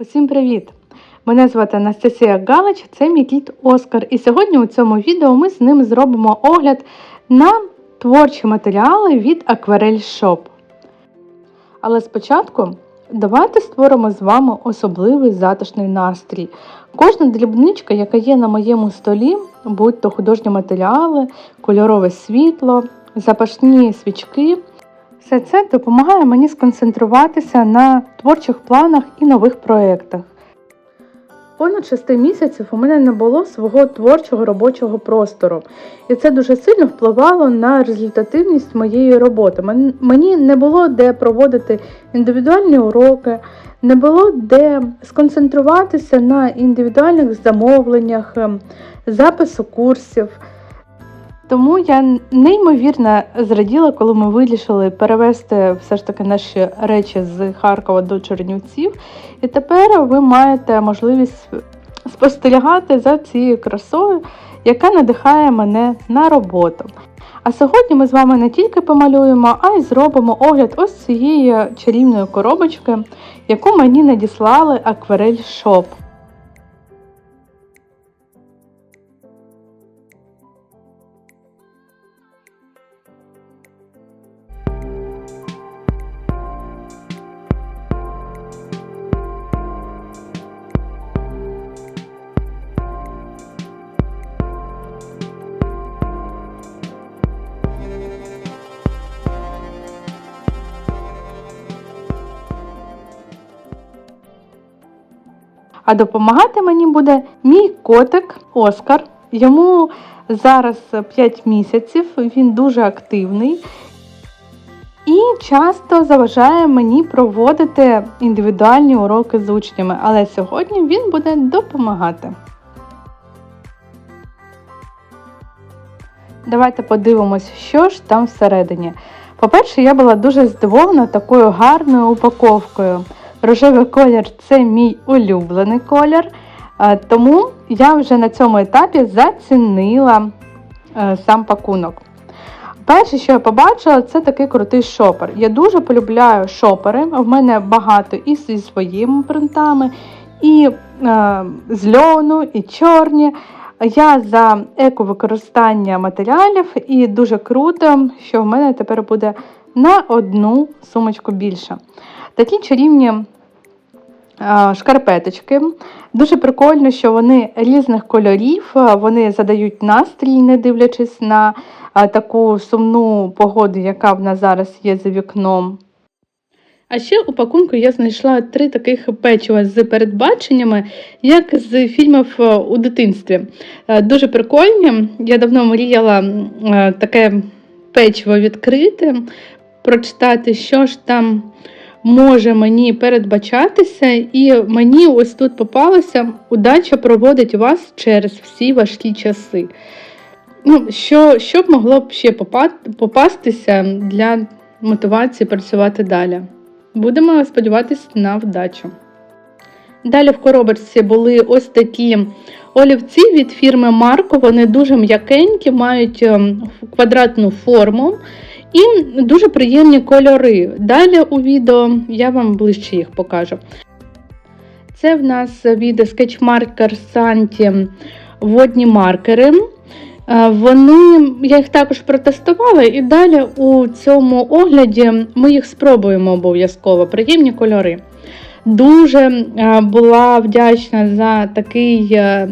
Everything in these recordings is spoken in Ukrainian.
Усім привіт! Мене звати Анастасія Галич, це мій кіт Оскар. І сьогодні у цьому відео ми з ним зробимо огляд на творчі матеріали від Aquarel Shop. Але спочатку давайте створимо з вами особливий затишний настрій. Кожна дрібничка, яка є на моєму столі, будь то художні матеріали, кольорове світло, запашні свічки. Все це допомагає мені сконцентруватися на творчих планах і нових проєктах. Понад 6 місяців у мене не було свого творчого робочого простору, і це дуже сильно впливало на результативність моєї роботи. Мені не було де проводити індивідуальні уроки, не було де сконцентруватися на індивідуальних замовленнях, ем, запису курсів. Тому я неймовірно зраділа, коли ми вирішили перевезти все ж таки наші речі з Харкова до Чернівців. І тепер ви маєте можливість спостерігати за цією красою, яка надихає мене на роботу. А сьогодні ми з вами не тільки помалюємо, а й зробимо огляд ось цієї чарівної коробочки, яку мені надіслали Aquarel Shop. А допомагати мені буде мій котик Оскар. Йому зараз 5 місяців, він дуже активний і часто заважає мені проводити індивідуальні уроки з учнями, але сьогодні він буде допомагати. Давайте подивимось, що ж там всередині. По-перше, я була дуже здивована такою гарною упаковкою. Рожевий колір це мій улюблений колір, е, тому я вже на цьому етапі зацінила е, сам пакунок. Перше, що я побачила, це такий крутий шопер. Я дуже полюбляю шопери. В мене багато і зі своїми принтами, і е, з льону, і чорні. Я за еко-використання матеріалів і дуже круто, що в мене тепер буде на одну сумочку більше. Такі чарівні шкарпеточки. Дуже прикольно, що вони різних кольорів, вони задають настрій, не дивлячись на таку сумну погоду, яка в нас зараз є за вікном. А ще у пакунку я знайшла три таких печива з передбаченнями, як з фільмів у дитинстві. Дуже прикольні. Я давно мріяла таке печиво відкрити, прочитати, що ж там може мені передбачатися, і мені ось тут попалося удача проводить вас через всі важкі часи. Ну, що, що б могло б ще попастися для мотивації працювати далі? Будемо сподіватися на вдачу. Далі в коробочці були ось такі олівці від фірми Марко. Вони дуже м'якенькі, мають ем, квадратну форму і дуже приємні кольори. Далі у відео я вам ближче їх покажу. Це в нас від Sketchmarker Santi водні маркери. Е, Вони, я їх також протестувала, і далі у цьому огляді ми їх спробуємо обов'язково. Приємні кольори. Дуже е, була вдячна за такий е,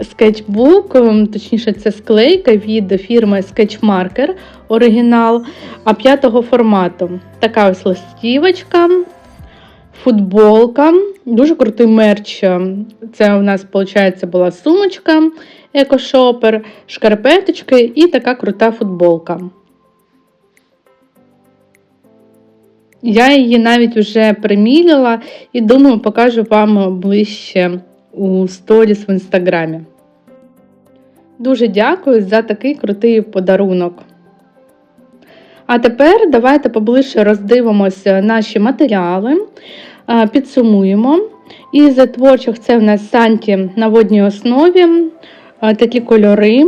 скетчбук, точніше, це склейка від фірми Sketchmarker оригінал а п'ятого формату. Така ось листівочка, футболка, дуже крутий мерч. Це у нас, виходить, була сумочка, екошопер, шкарпеточки і така крута футболка. Я її навіть вже приміряла і думаю, покажу вам ближче у сторіс в інстаграмі. Дуже дякую за такий крутий подарунок. А тепер давайте поближче роздивимося наші матеріали, підсумуємо. Із творчих це в нас санті на водній основі, такі кольори.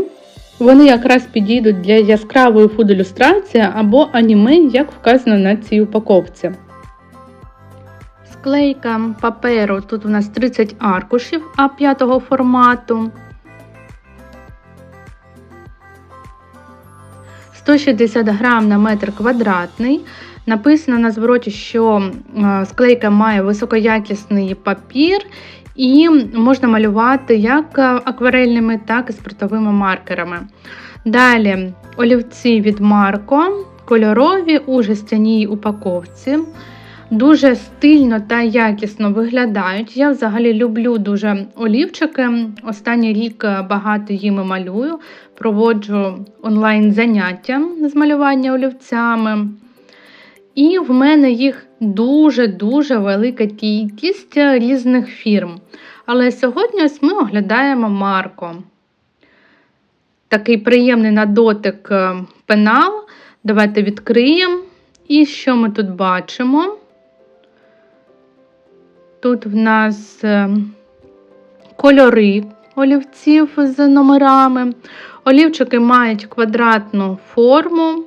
Вони якраз підійдуть для яскравої фуд-ілюстрації або аніме, як вказано на цій упаковці. Склейка паперу тут у нас 30 аркушів А5 формату. 160 грам на метр квадратний. Написано на звороті, що е, склейка має високоякісний папір і можна малювати як акварельними, так і спиртовими маркерами. Далі олівці від Марко, кольорові у жестяній упаковці. Дуже стильно та якісно виглядають. Я взагалі люблю дуже олівчики. Останній рік багато їми малюю, проводжу онлайн-заняття з малювання олівцями. І в мене їх дуже-дуже велика кількість різних фірм. Але сьогодні ось ми оглядаємо Марко. Такий приємний на дотик пенал. Давайте відкриємо. І що ми тут бачимо? Тут в нас е, кольори олівців з номерами. Олівчики мають квадратну форму.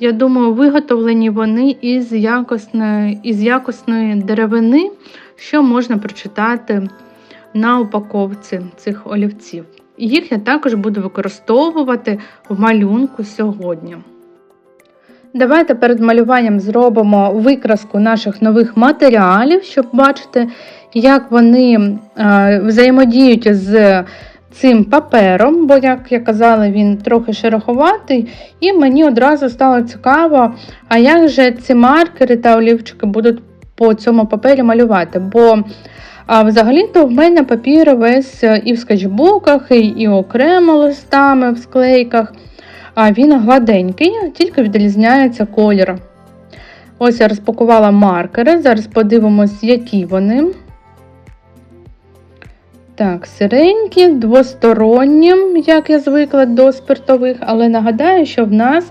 Я думаю, виготовлені вони із якісної, із якісної деревини, що можна прочитати на упаковці цих олівців. Їх я також буду використовувати в малюнку сьогодні. Давайте перед малюванням зробимо викраску наших нових матеріалів, щоб бачити, як вони е, взаємодіють з цим папером, бо, як я казала, він трохи шероховатий, і мені одразу стало цікаво, а як же ці маркери та олівчики будуть по цьому папері малювати. Бо а взагалі-то в мене папір весь і в скетчбуках, і окремо листами в склейках. А він гладенький, тільки відрізняється колір. Ось я розпакувала маркери. Зараз подивимось, які вони. Так, сиренькі, двосторонні, як я звикла до спиртових, але нагадаю, що в нас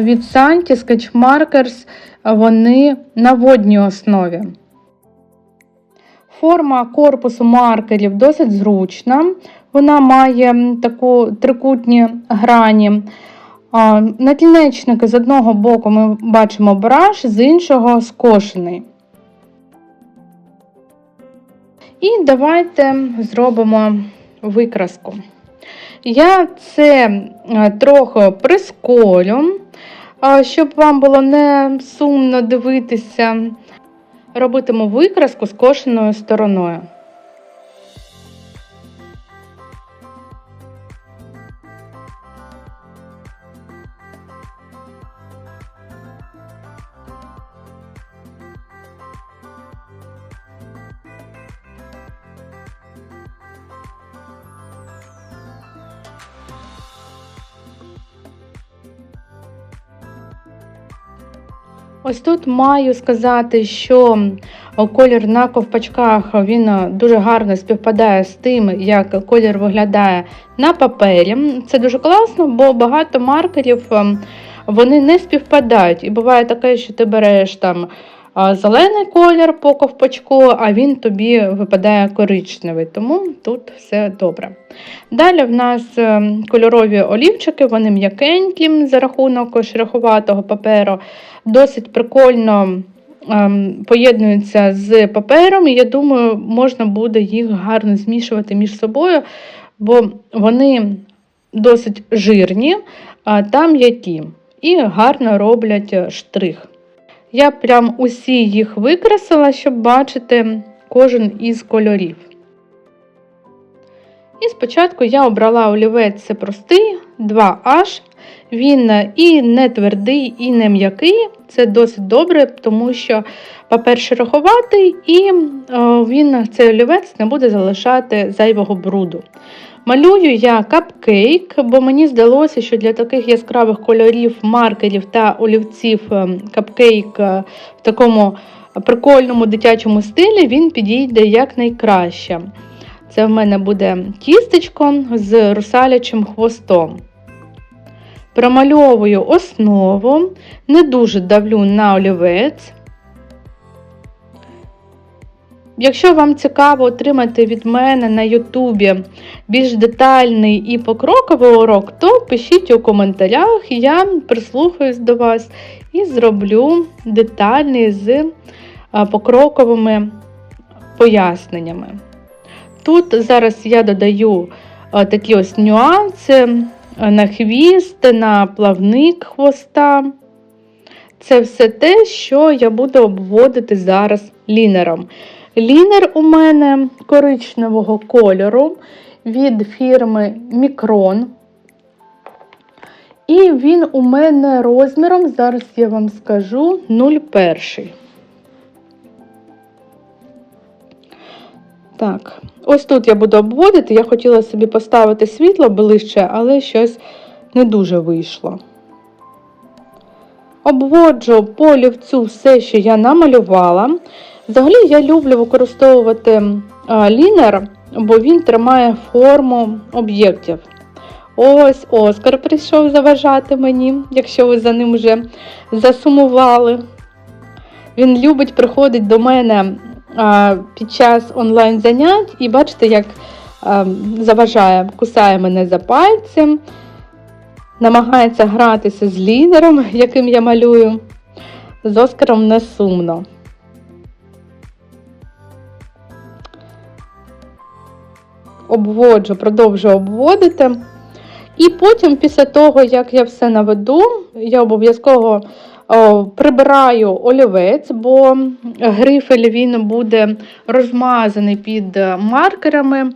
від Santi Sketch Markers вони на водній основі. Форма корпусу маркерів досить зручна. Вона має таку трикутні грані. Натлінечники з одного боку ми бачимо браш, з іншого скошений. І давайте зробимо викраску. Я це трохи присколю, щоб вам було не сумно дивитися, робитиму викраску скошеною стороною. Ось тут маю сказати, що колір на ковпачках він дуже гарно співпадає з тим, як колір виглядає на папері. Це дуже класно, бо багато маркерів ем, вони не співпадають. І буває таке, що ти береш там зелений колір по ковпачку, а він тобі випадає коричневий, тому тут все добре. Далі в нас ем, кольорові олівчики, вони м'якенькі за рахунок шероховатого паперу, досить прикольно ем, поєднуються з папером, і я думаю, можна буде їх гарно змішувати між собою, бо вони досить жирні та м'які і гарно роблять штрих. Я прям усі їх викрасила, щоб бачити кожен із кольорів. І спочатку я обрала олівець це простий 2H. Він і не твердий, і не м'який. Це досить добре, тому що папер шероховатий, і він цей олівець не буде залишати зайвого бруду. Малюю я капкейк, бо мені здалося, що для таких яскравих кольорів, маркерів та олівців ем, капкейк е, в такому прикольному дитячому стилі він підійде якнайкраще. Це в мене буде тістечко з русалячим хвостом. Промальовую основу, не дуже давлю на олівець. Якщо вам цікаво отримати від мене на Ютубі більш детальний і покроковий урок, то пишіть у коментарях, я прислухаюсь до вас і зроблю детальний з покроковими поясненнями. Тут зараз я додаю такі ось нюанси на хвіст, на плавник хвоста. Це все те, що я буду обводити зараз лінером. Лінер у мене коричневого кольору від фірми Micron. І він у мене розміром, зараз я вам скажу, 0,1. Так, ось тут я буду обводити. Я хотіла собі поставити світло ближче, але щось не дуже вийшло. Обводжу по олівцю все, що я намалювала. Взагалі я люблю використовувати лінер, бо він тримає форму об'єктів. Ось Оскар прийшов заважати мені, якщо ви за ним вже засумували. Він любить приходить до мене під час онлайн занять і бачите, як заважає, кусає мене за пальцем, намагається гратися з лінером, яким я малюю. З Оскаром не сумно. Обводжу, продовжу обводити. І потім, після того, як я все наведу, я обов'язково прибираю олівець, бо грифель він буде розмазаний під маркерами,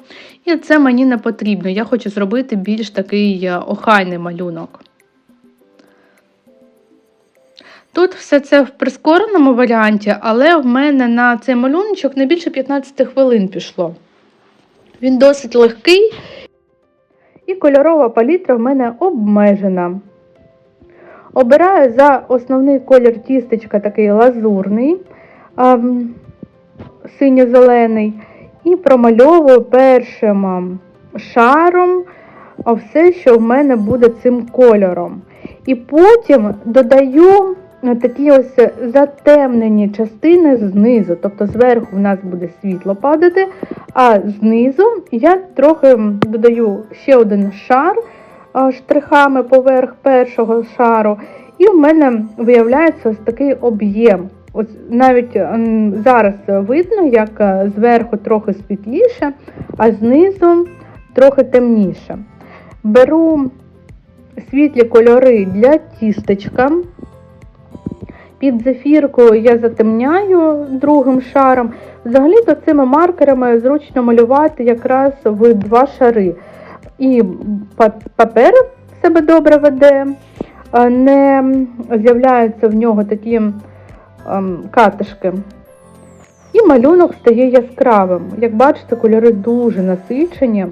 і це мені не потрібно. Я хочу зробити більш такий охайний малюнок. Тут все це в прискореному варіанті, але в мене на цей малюночок не більше 15 хвилин пішло. Він досить легкий. І кольорова палітра в мене обмежена. Обираю за основний колір тістечка такий лазурний, синьо-зелений, і промальовую першим шаром все, що в мене буде цим кольором. І потім додаю такі ось затемнені частини знизу, тобто зверху в нас буде світло падати, а знизу я трохи додаю ще один шар штрихами поверх першого шару, і в мене виявляється ось такий об'єм. Ось Навіть зараз видно, як зверху трохи світліше, а знизу трохи темніше. Беру світлі кольори для тістечка. Під зефіркою я затемняю другим шаром. Взагалі-то цими маркерами зручно малювати якраз в два шари. І папер себе добре веде, не з'являються в нього такі ем, катишки. І малюнок стає яскравим. Як бачите, кольори дуже насичені.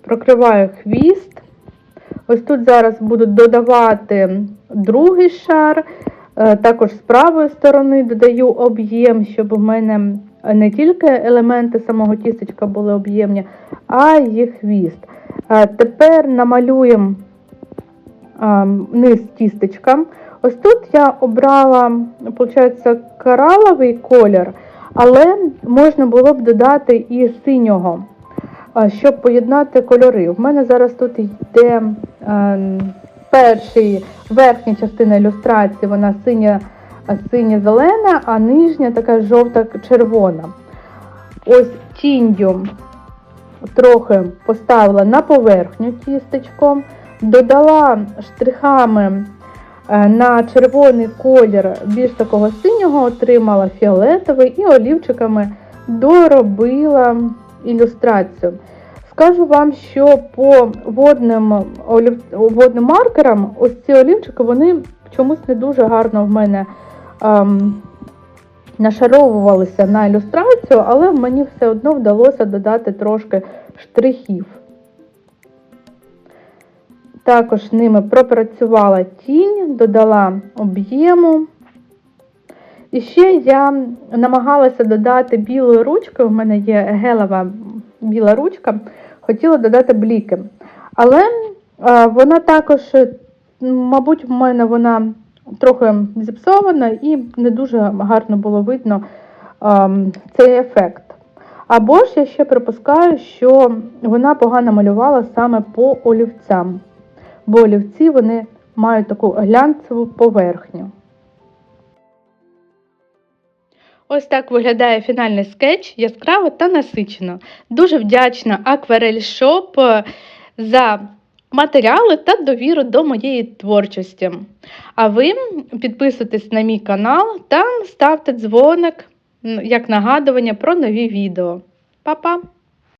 Прокриваю хвіст. Ось тут зараз буду додавати другий шар, е, також з правої сторони додаю об'єм, щоб у мене не тільки елементи самого тістечка були об'ємні, а й хвіст. Е, тепер намалюємо е, низ тістечка. Ось тут я обрала, виходить, кораловий колір, але можна було б додати і синього щоб поєднати кольори. У мене зараз тут йде перший, верхня частина ілюстрації, вона синя, синя-зелена, а нижня така жовта-червона. Ось тінню трохи поставила на поверхню тістечком, додала штрихами е, на червоний колір більш такого синього, отримала фіолетовий і олівчиками доробила ілюстрацію. Скажу вам, що по водним водним маркерам ось ці олівчики вони чомусь не дуже гарно в мене ем, нашаровувалися на ілюстрацію, але мені все одно вдалося додати трошки штрихів. Також ними пропрацювала тінь, додала об'єму. І ще я намагалася додати білою ручкою, в мене є гелева біла ручка, хотіла додати бліки. Але вона також, мабуть, в мене вона трохи зіпсована і не дуже гарно було видно цей ефект. Або ж я ще припускаю, що вона погано малювала саме по олівцям, бо олівці вони мають таку глянцеву поверхню. Ось так виглядає фінальний скетч, яскраво та насичено. Дуже вдячна Акварель Shop е, за матеріали та довіру до моєї творчості. А ви підписуйтесь на мій канал та ставте дзвоник як нагадування про нові відео. Па-па!